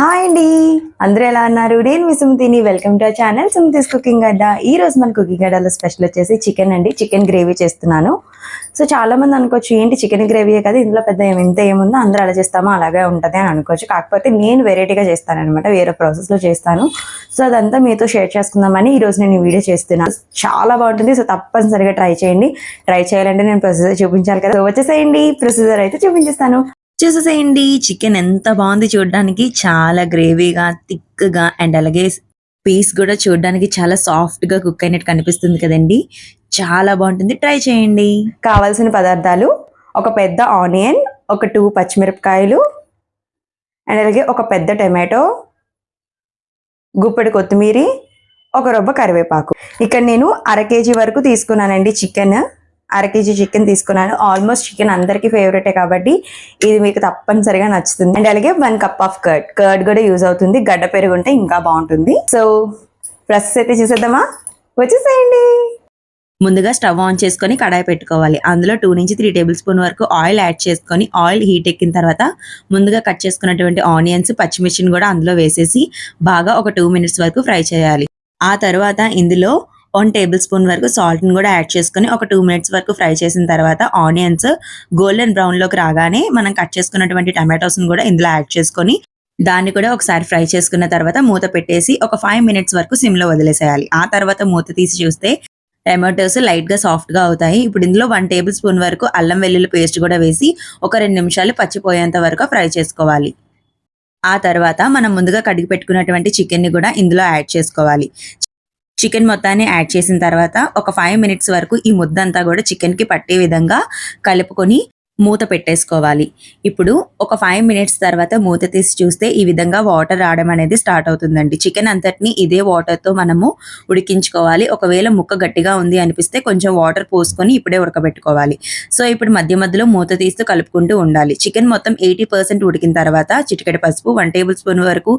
Hi అండి. అందరూ ఎలా అన్నారు నేను మీ సుమతిని. Welcome to channel Sumathi's cooking adda. ఈ రోజు మన కుకింగ్ అడ్డాలో స్పెషల్ వచ్చేసి చికెన్ అండి. చికెన్ గ్రేవీ చేస్తున్నాను. సో చాలా మంది అనుకోవచ్చు ఏంటి చికెన్ గ్రేవీయే కదా? ఇందులో పెద్ద ఎంత ఏముందో? అందరూ అలా చేస్తామో? అలాగే ఉంటుంది అని అనుకోవచ్చు. కాకపోతే నేను వెరైటీగా చేస్తాను అనమాట వేరే ప్రాసెస్లో చేస్తాను. సో అదంతా మీతో షేర్ చేసుకుందామని ఈరోజు నేను ఈ వీడియో చేస్తున్నాను. చాలా బాగుంటుంది. సో తప్పనిసరిగా ట్రై చేయండి. ట్రై చేయాలంటే నేను ప్రొసీజర్ చూపించాలి కదా. వచ్చేసేయండి. ప్రొసీజర్ అయితే చూపించేస్తాను. చూసేయండి చికెన్ ఎంత బాగుంది చూడడానికి. చాలా గ్రేవీగా థిక్గా అండ్ అలాగే పీస్ కూడా చూడడానికి చాలా సాఫ్ట్గా కుక్ అయినట్టు కనిపిస్తుంది కదండి. చాలా బాగుంటుంది. ట్రై చేయండి. కావాల్సిన పదార్థాలు ఒక పెద్ద ఆనియన్ ఒక టూ పచ్చిమిరపకాయలు అండ్ అలాగే ఒక పెద్ద టమాటో గుప్పెడు కొత్తిమీర ఒక రొబ్బ కరివేపాకు. ఇక్కడ నేను అర కేజీ వరకు తీసుకున్నానండి చికెన్. అర కేజీ చికెన్ తీసుకున్నాను. ఆల్మోస్ట్ చికెన్ అందరికీ ఫేవరెటే కాబట్టి ఇది మీకు తప్పనిసరిగా నచ్చుతుంది. అండ్ అలాగే one cup of curd. Curd కూడా యూజ్ అవుతుంది. గడ్డ పెరుగు ఉంటే ఇంకా బాగుంటుంది. సో ప్రాసెస్ అయితే చూసేద్దామా? వచ్చేసేయండి. ముందుగా స్టవ్ ఆన్ చేసుకొని కడాయి పెట్టుకోవాలి. అందులో టూ నుంచి త్రీ టేబుల్ స్పూన్ వరకు ఆయిల్ యాడ్ చేసుకొని ఆయిల్ హీట్ ఎక్కిన తర్వాత ముందుగా కట్ చేసుకున్నటువంటి ఆనియన్స్ పచ్చిమిర్చిని కూడా అందులో వేసేసి బాగా ఒక టూ మినిట్స్ వరకు ఫ్రై చేయాలి. ఆ తర్వాత ఇందులో వన్ టేబుల్ స్పూన్ వరకు సాల్ట్ని కూడా యాడ్ చేసుకొని ఒక టూ మినిట్స్ వరకు ఫ్రై చేసిన తర్వాత ఆనియన్స్ గోల్డెన్ బ్రౌన్లోకి రాగానే మనం కట్ చేసుకున్నటువంటి టమాటోస్ని కూడా ఇందులో యాడ్ చేసుకొని దాన్ని కూడా ఒకసారి ఫ్రై చేసుకున్న తర్వాత మూత పెట్టేసి ఒక ఫైవ్ మినిట్స్ వరకు సిమ్లో వదిలేసేయాలి. ఆ తర్వాత మూత తీసి చూస్తే టమాటోస్ లైట్గా సాఫ్ట్గా అవుతాయి. ఇప్పుడు ఇందులో వన్ టేబుల్ స్పూన్ వరకు అల్లం వెల్లుల్లి పేస్ట్ కూడా వేసి ఒక రెండు నిమిషాలు పచ్చిపోయేంత వరకు ఫ్రై చేసుకోవాలి. ఆ తర్వాత మనం ముందుగా కడిగి పెట్టుకున్నటువంటి చికెన్ని కూడా ఇందులో యాడ్ చేసుకోవాలి. చికెన్ మొత్తాన్ని యాడ్ చేసిన తర్వాత ఒక ఫైవ్ మినిట్స్ వరకు ఈ ముద్దంతా కూడా చికెన్కి పట్టే విధంగా కలుపుకొని మూత పెట్టేసుకోవాలి. ఇప్పుడు ఒక ఫైవ్ మినిట్స్ తర్వాత మూత తీసి చూస్తే ఈ విధంగా వాటర్ రావడం అనేది స్టార్ట్ అవుతుందండి. చికెన్ అంతటిని ఇదే వాటర్తో మనము ఉడికించుకోవాలి. ఒకవేళ ముక్క గట్టిగా ఉంది అనిపిస్తే కొంచెం వాటర్ పోసుకొని ఇప్పుడే ఉడకబెట్టుకోవాలి. సో ఇప్పుడు మధ్య మధ్యలో మూత తీస్తూ కలుపుకుంటూ ఉండాలి. చికెన్ మొత్తం ఎయిటీ పర్సెంట్ ఉడికిన తర్వాత చిటికెడ పసుపు వన్ టేబుల్ స్పూన్ వరకు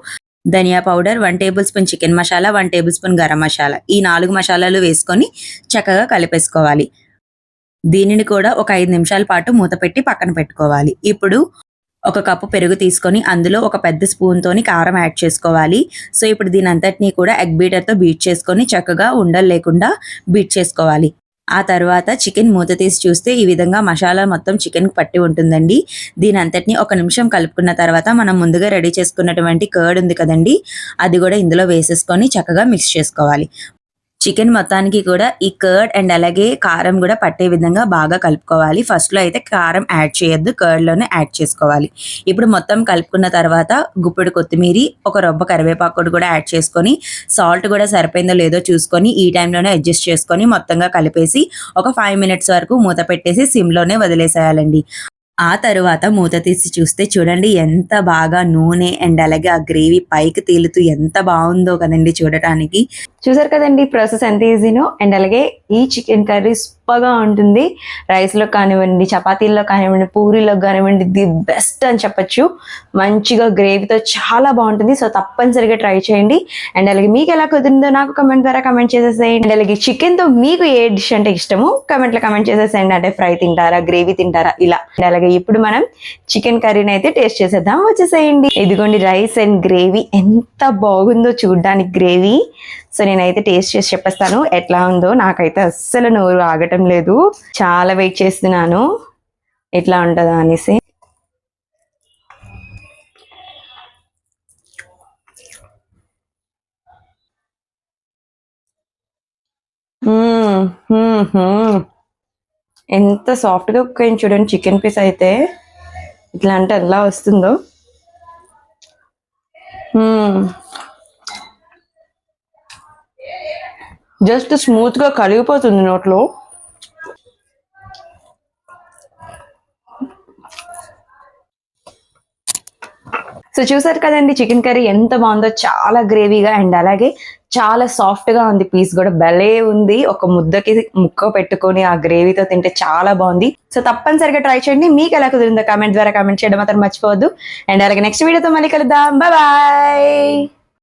ధనియా powder one tablespoon chicken masala one tablespoon garam masala. ఈ నాలుగు మసాలాలు వేసుకొని చక్కగా కలిపేసుకోవాలి. దీనిని కూడా ఒక ఐదు నిమిషాల పాటు మూత పెట్టి పక్కన పెట్టుకోవాలి. ఇప్పుడు ఒక కప్పు పెరుగు తీసుకొని అందులో ఒక పెద్ద స్పూన్తోని కారం యాడ్ చేసుకోవాలి. సో ఇప్పుడు దీని అంతటినీ కూడా ఎగ్ బీటర్తో బీట్ చేసుకొని చక్కగా ఉండలు లేకుండా బీట్ చేసుకోవాలి. ఆ తర్వాత చికెన్ మూత తీసి చూస్తే ఈ విధంగా మసాలా మొత్తం చికెన్ పట్టి ఉంటుందండి. దీని అంతటిని ఒక నిమిషం కలుపుకున్న తర్వాత మనం ముందుగా రెడీ చేసుకున్నటువంటి కర్డ్ ఉంది కదండి అది కూడా ఇందులో వేసేసుకొని చక్కగా మిక్స్ చేసుకోవాలి. చికెన్ మొత్తానికి కూడా ఈ కర్డ్ అండ్ అలాగే కారం కూడా పట్టే విధంగా బాగా కలుపుకోవాలి. ఫస్ట్లో అయితే కారం యాడ్ చేయొద్దు కర్డ్లోనే యాడ్ చేసుకోవాలి. ఇప్పుడు మొత్తం కలుపుకున్న తర్వాత గుప్పెడు కొత్తిమీర ఒక రొబ్బ కరివేపాకుడు కూడా యాడ్ చేసుకొని సాల్ట్ కూడా సరిపోయిందో లేదో చూసుకొని ఈ టైంలోనే అడ్జస్ట్ చేసుకొని మొత్తంగా కలిపేసి ఒక ఫైవ్ మినిట్స్ వరకు మూత పెట్టేసి సిమ్లోనే వదిలేసేయాలండి. ఆ తరువాత మూత తీసి చూస్తే చూడండి ఎంత బాగా నూనె అండ్ అలాగే ఆ గ్రేవీ పైకి తేలుతూ ఎంత బాగుందో కదండి చూడటానికి. చూసారు కదండి ప్రాసెస్ ఎంత ఈజీనో అండ్ అలాగే ఈ చికెన్ కర్రీ సూపర్గా ఉంటుంది. రైస్లో కానివ్వండి చపాతీల్లో కానివ్వండి పూరీలో కానివ్వండి ది బెస్ట్ అని చెప్పొచ్చు. మంచిగా గ్రేవీతో చాలా బాగుంటుంది. సో తప్పనిసరిగా ట్రై చేయండి. అండ్ అలాగే మీకు ఎలా కుదిరిందో నాకు కమెంట్ ద్వారా కమెంట్ చేసేసేయండి. అండ్ అలాగే చికెన్తో మీకు ఏ డిష్ అంటే ఇష్టమో కమెంట్లో కమెంట్ చేసేసేయండి. అంటే ఫ్రై తింటారా గ్రేవీ తింటారా ఇలా. అండ్ అలాగే ఇప్పుడు మనం చికెన్ కర్రీని అయితే టేస్ట్ చేసేద్దాం. వచ్చేసేయండి. ఇదిగోండి రైస్ అండ్ గ్రేవీ. ఎంత బాగుందో చూడడానికి గ్రేవీ. సో నేనైతే టేస్ట్ చేసి చెప్పేస్తాను. ఎట్లా ఉందో నాకైతే అస్సలు నోరు ఆగటం లేదు. చాలా వెయిట్ చేస్తున్నాను. ఎట్లా ఉంటుందా అనేసి. ఎంత సాఫ్ట్గా కుక్ అయింది చూడండి చికెన్ పీస్ అయితే. ఇట్లా అంటే ఎలా వస్తుందో. జస్ట్ స్మూత్గా కరిగిపోతుంది నోట్లో. సో చూసారు కదండి చికెన్ కర్రీ ఎంత బాగుందో చాలా గ్రేవీగా అండ్ అలాగే చాలా సాఫ్ట్గా ఉంది పీస్ కూడా. భలే ఉంది. ఒక ముద్దకి ముక్క పెట్టుకొని ఆ గ్రేవీతో తింటే చాలా బాగుంది. సో తప్పనిసరిగా ట్రై చేయండి. మీకు ఎలా కుదిరిందో కామెంట్ ద్వారా కామెంట్ చేయడం మాత్రం మర్చిపోవద్దు. అండ్ అలాగే నెక్స్ట్ వీడియోతో మళ్ళీ కలుద్దాం. బాయ్